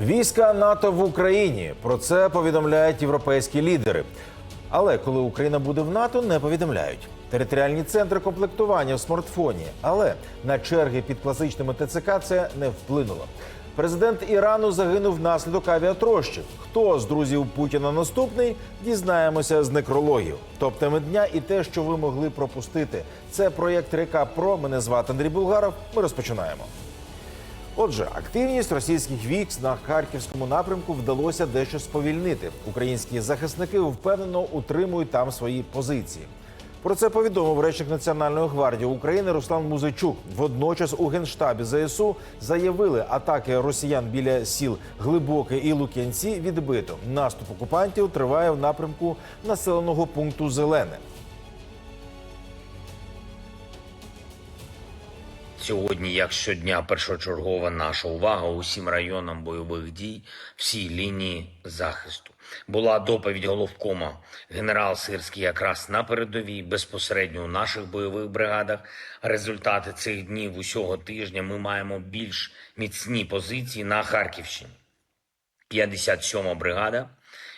Війська НАТО в Україні про це повідомляють європейські лідери. Але коли Україна буде в НАТО, не повідомляють. Територіальні центри комплектування в смартфоні, але на черги під класичними ТЦК це не вплинуло. Президент Ірану загинув внаслідок авіатрощів. Хто з друзів Путіна наступний? Дізнаємося з некрологів. Топ-теми дня і те, що ви могли пропустити. Це проєкт Река Про. Мене звати Андрій Булгаров. Ми розпочинаємо. Отже, активність російських військ на харківському напрямку вдалося дещо сповільнити. Українські захисники впевнено утримують там свої позиції. Про це повідомив речник Національної гвардії України Руслан Музичук. Водночас у генштабі ЗСУ заявили, атаки росіян біля сіл Глибоке і Лук'янці відбито. Наступ окупантів триває в напрямку населеного пункту Зелене. Сьогодні, як щодня, першочергова наша увага усім районам бойових дій, всій лінії захисту. Була доповідь головкома. Генерал Сирський якраз на передовій, безпосередньо у наших бойових бригадах. Результати цих днів усього тижня ми маємо більш міцні позиції на Харківщині. 57 бригада,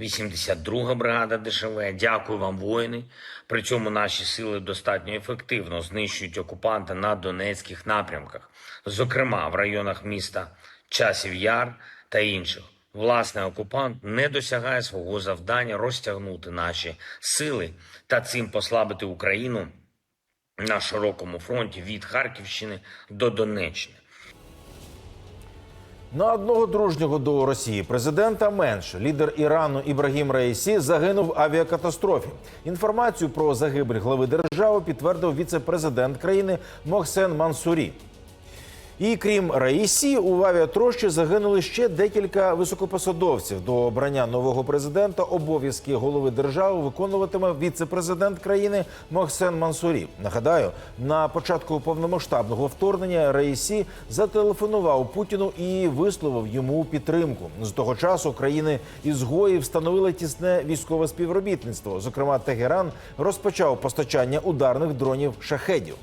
82 бригада ДШВ. Дякую вам, воїни. При цьому наші сили достатньо ефективно знищують окупанта на донецьких напрямках, зокрема в районах міста Часів Яр та інших. Власне, окупант не досягає свого завдання розтягнути наші сили та цим послабити Україну на широкому фронті від Харківщини до Донеччини. На одного дружнього до Росії президента менше лідер Ірану Ібрагім Раїсі загинув в авіакатастрофі. Інформацію про загибель глави держави підтвердив віце-президент країни Мохсен Мансурі. І крім Раїсі, у авіатрощі загинули ще декілька високопосадовців. До обрання нового президента обов'язки голови держави виконуватиме віце-президент країни Мохсен Мансурі. Нагадаю, на початку повномасштабного вторгнення Раїсі зателефонував Путіну і висловив йому підтримку. З того часу країни ізгої встановили тісне військове співробітництво. Зокрема, Тегеран розпочав постачання ударних дронів шахедів.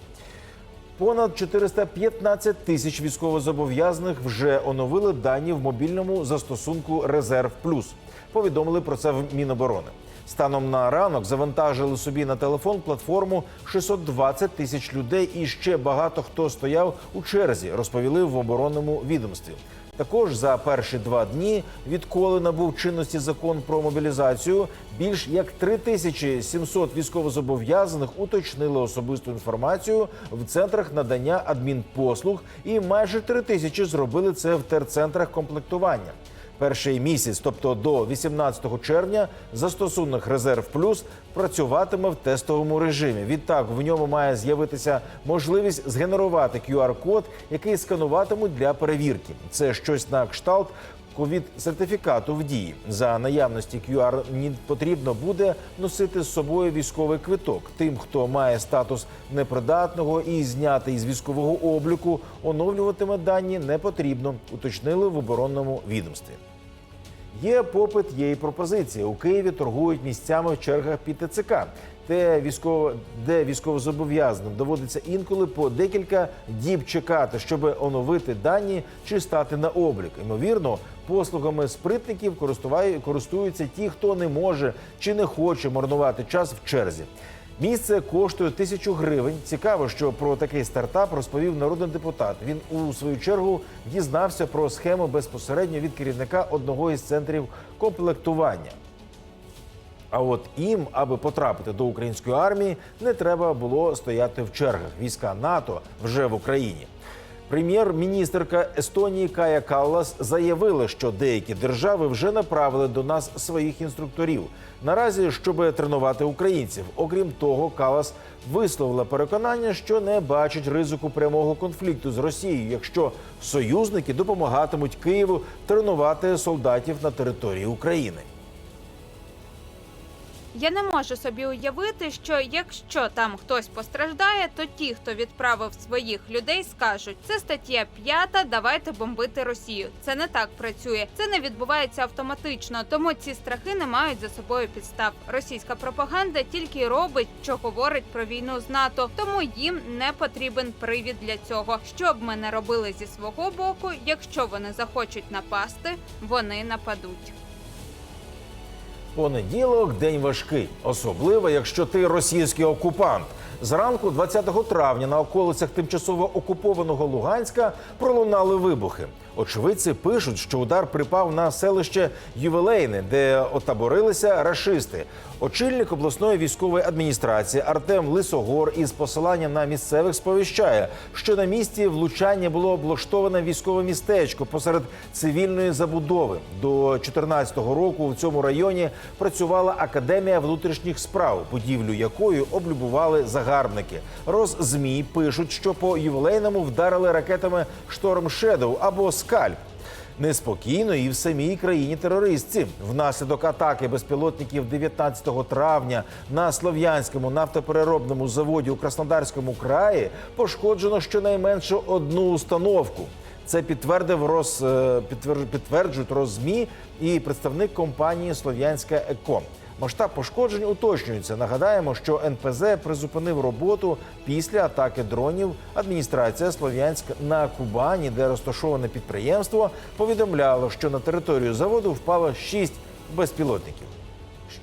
Понад 415 тисяч військовозобов'язаних вже оновили дані в мобільному застосунку Резерв Плюс. Повідомили про це в Міноборони. Станом на ранок завантажили собі на телефон платформу 620 тисяч людей, і ще багато хто стояв у черзі, розповіли в оборонному відомстві. Також за перші два дні, відколи набув чинності закон про мобілізацію, більш як 3700 військовозобов'язаних уточнили особисту інформацію в центрах надання адмінпослуг, і майже 3 тисячі зробили це в терцентрах комплектування. Перший місяць, тобто до 18 червня, застосунок Резерв Плюс працюватиме в тестовому режимі. Відтак в ньому має з'явитися можливість згенерувати QR-код, який скануватимуть для перевірки. Це щось на кшталт ковід сертифікату в дії. За наявності QR потрібно буде носити з собою військовий квиток. Тим, хто має статус непридатного і знятий з військового обліку, оновлюватиме дані не потрібно. Уточнили в оборонному відомстві. Є попит, є і пропозиція. У Києві торгують місцями в чергах під ТЦК, де військово де військовозобов'язаним доводиться інколи по декілька діб чекати, щоб оновити дані чи стати на облік. Ймовірно, послугами спритників користуються ті, хто не може чи не хоче марнувати час в черзі. Місце коштує тисячу гривень. Цікаво, що про такий стартап розповів народний депутат. Він у свою чергу дізнався про схему безпосередньо від керівника одного із центрів комплектування. А от їм, аби потрапити до української армії, не треба було стояти в чергах. Війська НАТО вже в Україні. Прем'єр-міністерка Естонії Кая Каллас заявила, що деякі держави вже направили до нас своїх інструкторів. Наразі, щоб тренувати українців. Окрім того, Каллас висловила переконання, що не бачить ризику прямого конфлікту з Росією, якщо союзники допомагатимуть Києву тренувати солдатів на території України. Я не можу собі уявити, що якщо там хтось постраждає, то ті, хто відправив своїх людей, скажуть: це стаття п'ята, давайте бомбити Росію. Це не так працює. Це не відбувається автоматично, тому ці страхи не мають за собою підстав. Російська пропаганда тільки робить, що говорить про війну з НАТО, тому їм не потрібен привід для цього. Що б ми не робили зі свого боку, якщо вони захочуть напасти, вони нападуть. Понеділок день важкий, особливо якщо ти російський окупант. Зранку, 20 травня, на околицях тимчасово окупованого Луганська пролунали вибухи. Очевидці пишуть, що удар припав на селище Ювелейне, де отаборилися рашисти. Очільник обласної військової адміністрації Артем Лисогор із посиланням на місцевих сповіщає, що на місці влучання було облаштоване військове містечко посеред цивільної забудови. До 2014 року в цьому районі працювала академія внутрішніх справ, будівлю якої облюбували загарбники. Роззмі пишуть, що по ювілейному вдарили ракетами Шторм Шедоу або Скальп. Неспокійно і в самій країні терористці. Внаслідок атаки безпілотників 19 травня на слов'янському нафтопереробному заводі у Краснодарському краї пошкоджено щонайменше одну установку. Це підтвердив роз е, підтверджують розмі і представник компанії Слов'янська Еко. Масштаб пошкоджень уточнюється. Нагадаємо, що НПЗ призупинив роботу після атаки дронів. Адміністрація Слов'янськ на Кубані, де розташоване підприємство, повідомляло, що на територію заводу впало шість безпілотників.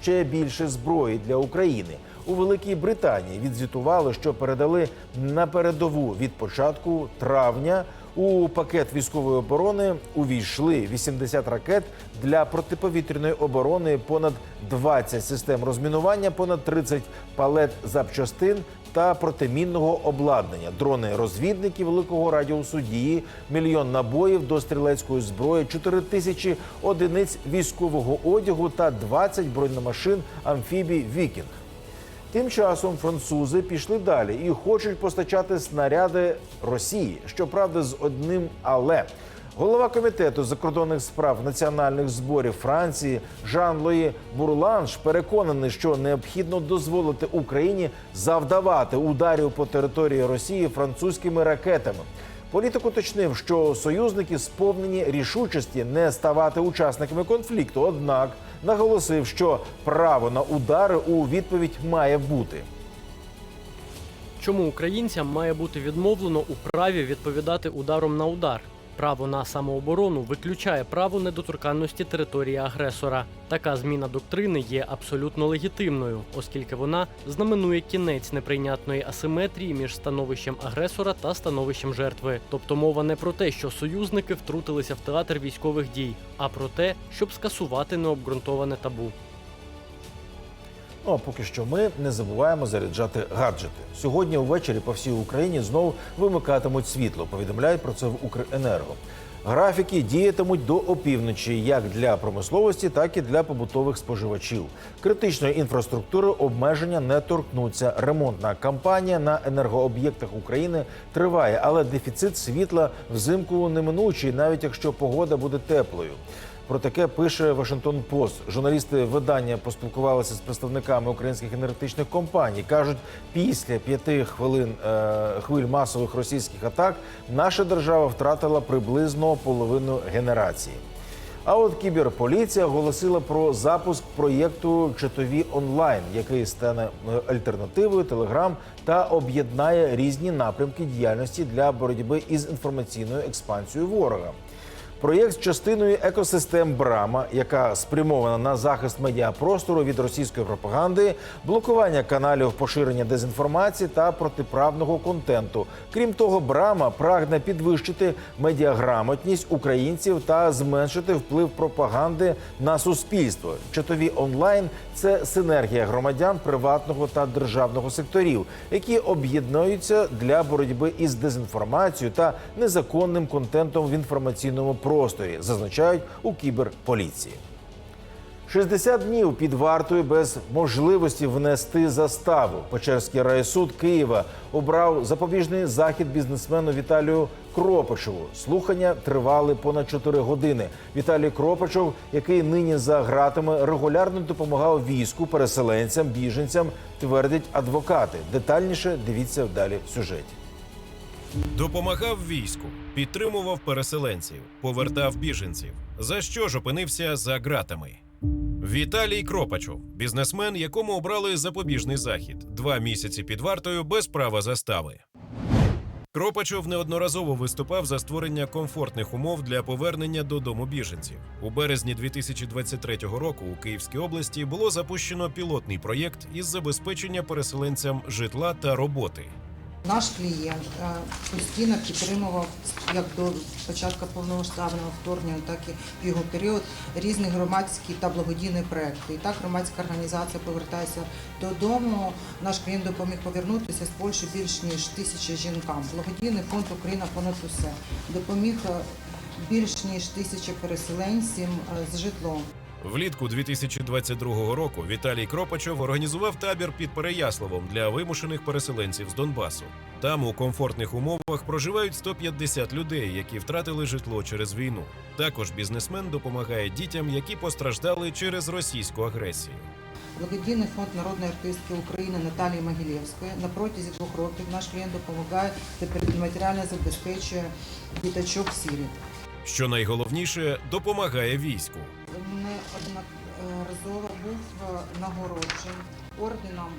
Ще більше зброї для України у Великій Британії відзвітували, що передали на передову від початку травня. У пакет військової оборони увійшли 80 ракет для протиповітряної оборони, понад 20 систем розмінування, понад 30 палет запчастин та протимінного обладнання, дрони-розвідники великого радіусу дії, мільйон набоїв до стрілецької зброї, 4 тисячі одиниць військового одягу та 20 бронемашин амфібій Вікінг. Тим часом французи пішли далі і хочуть постачати снаряди Росії. Щоправда, з одним але. Голова комітету закордонних справ національних зборів Франції Жан Лої Бурланш переконаний, що необхідно дозволити Україні завдавати ударів по території Росії французькими ракетами. Політик уточнив, що союзники сповнені рішучості не ставати учасниками конфлікту. Однак наголосив, що право на удари у відповідь має бути. Чому українцям має бути відмовлено у праві відповідати ударом на удар? Право на самооборону виключає право недоторканності території агресора. Така зміна доктрини є абсолютно легітимною, оскільки вона знаменує кінець неприйнятної асиметрії між становищем агресора та становищем жертви. Тобто мова не про те, що союзники втрутилися в театр військових дій, а про те, щоб скасувати необґрунтоване табу. Ну а поки що ми не забуваємо заряджати гаджети. Сьогодні ввечері по всій Україні знову вимикатимуть світло. Повідомляють про це в Укренерго. Графіки діятимуть до опівночі як для промисловості, так і для побутових споживачів. Критичної інфраструктури обмеження не торкнуться. Ремонтна кампанія на енергооб'єктах України триває, але дефіцит світла взимку неминучий, навіть якщо погода буде теплою. Про таке пише Вашингтон Пост. Журналісти видання поспілкувалися з представниками українських енергетичних компаній. кажуть, після п'яти хвилин е, хвиль масових російських атак наша держава втратила приблизно половину генерації. А от кіберполіція оголосила про запуск проєкту Читові онлайн, який стане е, альтернативою Телеграм та об'єднає різні напрямки діяльності для боротьби із інформаційною експансією ворога. Проєкт з частиною екосистем Брама, яка спрямована на захист медіапростору від російської пропаганди, блокування каналів поширення дезінформації та протиправного контенту. Крім того, Брама прагне підвищити медіаграмотність українців та зменшити вплив пропаганди на суспільство. Чатові онлайн це синергія громадян приватного та державного секторів, які об'єднуються для боротьби із дезінформацією та незаконним контентом в інформаційному просторі, зазначають у кіберполіції. 60 днів під вартою без можливості внести заставу. Печерський райсуд Києва обрав запобіжний захід бізнесмену Віталію Кропачеву. Слухання тривали понад 4 години. Віталій Кропачов, який нині за ґратами, регулярно допомагав війську, переселенцям, біженцям, твердять адвокати. Детальніше дивіться далі в сюжеті. Допомагав війську, підтримував переселенців, повертав біженців. За що ж опинився за ґратами? Віталій Кропачов, бізнесмен, якому обрали запобіжний захід, два місяці під вартою без права застави. Кропачов неодноразово виступав за створення комфортних умов для повернення додому біженців. У березні 2023 року у Київській області було запущено пілотний проєкт із забезпечення переселенцям житла та роботи. Наш клієнт е, постійно підтримував як до початку повномасштабного вторгнення, так і в його період різні громадські та благодійні проекти. І так громадська організація повертається додому. Наш клієнт допоміг повернутися з Польщі більш ніж тисячі жінкам. Благодійний фонд Україна понад усе допоміг е, більш ніж тисячі переселенців е, з житлом. Влітку 2022 року Віталій Кропачов організував табір під Переяславом для вимушених переселенців з Донбасу. Там у комфортних умовах проживають 150 людей, які втратили житло через війну. Також бізнесмен допомагає дітям, які постраждали через російську агресію. Благодійний фонд народної артистки України Наталії Могилєвської на протязі двох років наш клієнт допомагає та матеріально забезпечує діточок сіріт. Що найголовніше, допомагає війську. Нагороджений орденом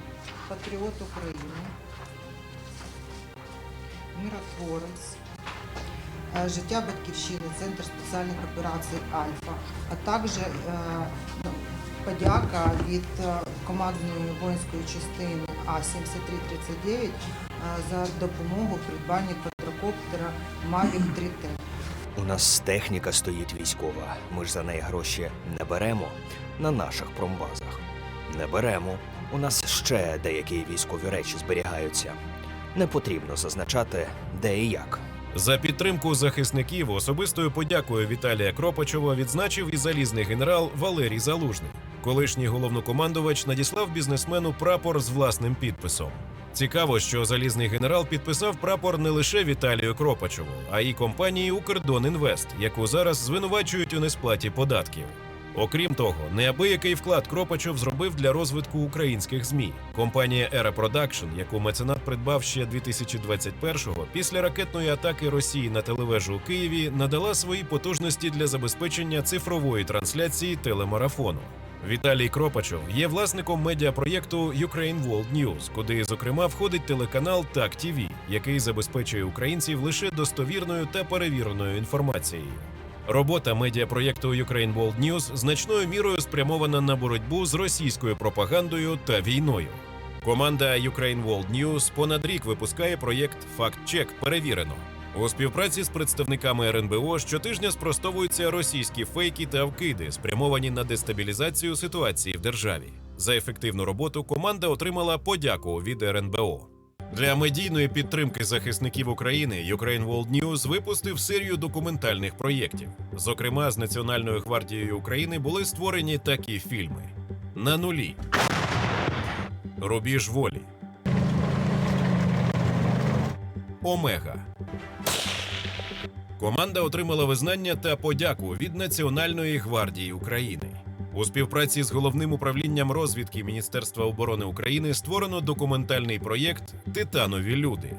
Патріот України, миротворець, е, життя батьківщини, Центр спеціальних операцій Альфа, а також е, ну, подяка від е, командної воїнської частини А-7339 е, за допомогу в придбанні квадрокоптера Mavic 3T. У нас техніка стоїть військова. Ми ж за неї гроші не беремо на наших промбазах. Не беремо. У нас ще деякі військові речі зберігаються. Не потрібно зазначати, де і як. За підтримку захисників особистою подякою Віталія Кропачова відзначив і залізний генерал Валерій Залужний. Колишній головнокомандувач надіслав бізнесмену прапор з власним підписом. Цікаво, що залізний генерал підписав прапор не лише Віталію Кропачову, а й компанії Укрдонінвест, яку зараз звинувачують у несплаті податків. Окрім того, неабиякий вклад Кропачов зробив для розвитку українських змі. Компанія Era Production, яку меценат придбав ще 2021-го, після ракетної атаки Росії на телевежу у Києві, надала свої потужності для забезпечення цифрової трансляції телемарафону. Віталій Кропачов є власником медіапроєкту Ukraine World News, куди, зокрема, входить телеканал Так TV, який забезпечує українців лише достовірною та перевіреною інформацією. Робота медіапроєкту Ukraine World News значною мірою спрямована на боротьбу з російською пропагандою та війною. Команда Ukraine World News понад рік випускає проєкт «Факт-чек. Перевірено. У співпраці з представниками РНБО щотижня спростовуються російські фейки та вкиди, спрямовані на дестабілізацію ситуації в державі. За ефективну роботу команда отримала подяку від РНБО. Для медійної підтримки захисників України Ukraine World News випустив серію документальних проєктів. Зокрема, з Національною гвардією України були створені такі фільми: На нулі, Рубіж волі, Омега. Команда отримала визнання та подяку від Національної гвардії України. У співпраці з головним управлінням розвідки Міністерства оборони України створено документальний проєкт Титанові люди.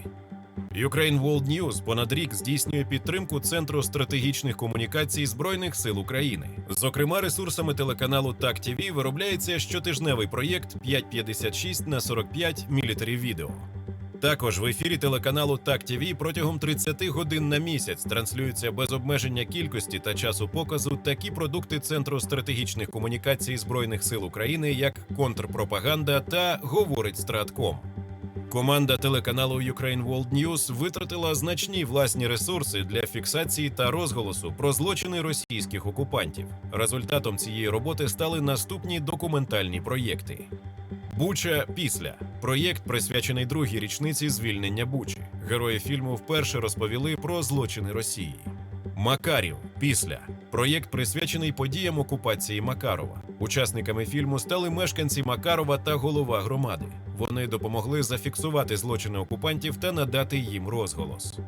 Ukraine World News понад рік здійснює підтримку Центру стратегічних комунікацій Збройних сил України. Зокрема, ресурсами телеканалу Так ТВ виробляється щотижневий проєкт 556 на 45 Military Video. Також в ефірі телеканалу Так ТВ протягом 30 годин на місяць транслюються без обмеження кількості та часу показу такі продукти Центру стратегічних комунікацій Збройних сил України, як контрпропаганда та Говорить Стратком. Команда телеканалу Ukraine World News витратила значні власні ресурси для фіксації та розголосу про злочини російських окупантів. Результатом цієї роботи стали наступні документальні проєкти. Буча після проєкт присвячений другій річниці звільнення Бучі. Герої фільму вперше розповіли про злочини Росії. Макарів після проєкт присвячений подіям окупації Макарова. Учасниками фільму стали мешканці Макарова та голова громади. Вони допомогли зафіксувати злочини окупантів та надати їм розголос.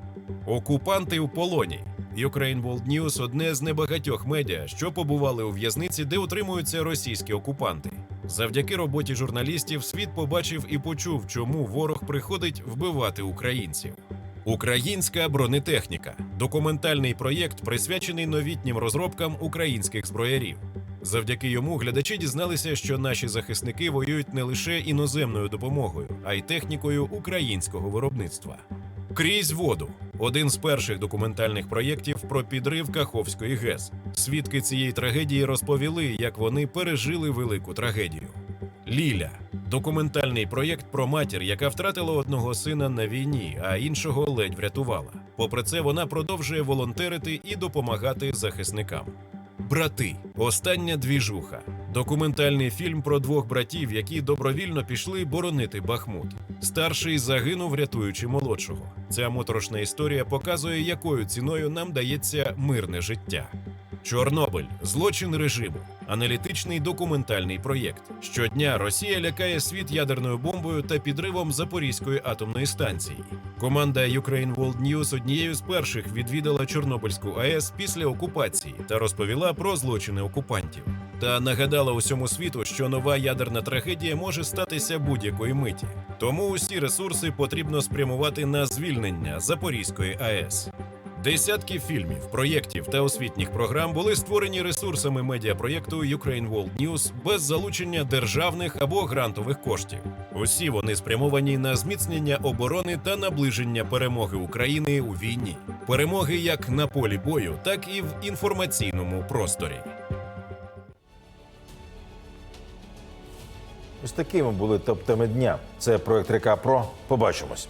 Окупанти у полоні. Ukraine World News – одне з небагатьох медіа, що побували у в'язниці, де утримуються російські окупанти. Завдяки роботі журналістів світ побачив і почув, чому ворог приходить вбивати українців. Українська бронетехніка документальний проєкт, присвячений новітнім розробкам українських зброярів. Завдяки йому глядачі дізналися, що наші захисники воюють не лише іноземною допомогою, а й технікою українського виробництва. Крізь воду один з перших документальних проєктів про підрив Каховської ГЕС. Свідки цієї трагедії розповіли, як вони пережили велику трагедію. Ліля документальний проєкт про матір, яка втратила одного сина на війні, а іншого ледь врятувала. Попри це, вона продовжує волонтерити і допомагати захисникам. Брати. Остання двіжуха. Документальний фільм про двох братів, які добровільно пішли боронити Бахмут. Старший загинув, рятуючи молодшого. Ця моторошна історія показує, якою ціною нам дається мирне життя. Чорнобиль злочин режиму. Аналітичний документальний проєкт. Щодня Росія лякає світ ядерною бомбою та підривом Запорізької атомної станції. Команда Ukraine World News однією з перших відвідала Чорнобильську АЕС після окупації та розповіла про злочини окупантів. Та нагадала усьому світу, що нова ядерна трагедія може статися будь-якої миті. Тому усі ресурси потрібно спрямувати на звільнення Запорізької АЕС. Десятки фільмів, проєктів та освітніх програм були створені ресурсами медіапроєкту Ukraine World News без залучення державних або грантових коштів. Усі вони спрямовані на зміцнення оборони та наближення перемоги України у війні, перемоги як на полі бою, так і в інформаційному просторі. Ось такими були топ-теми дня. Це проект Река Про. Побачимось.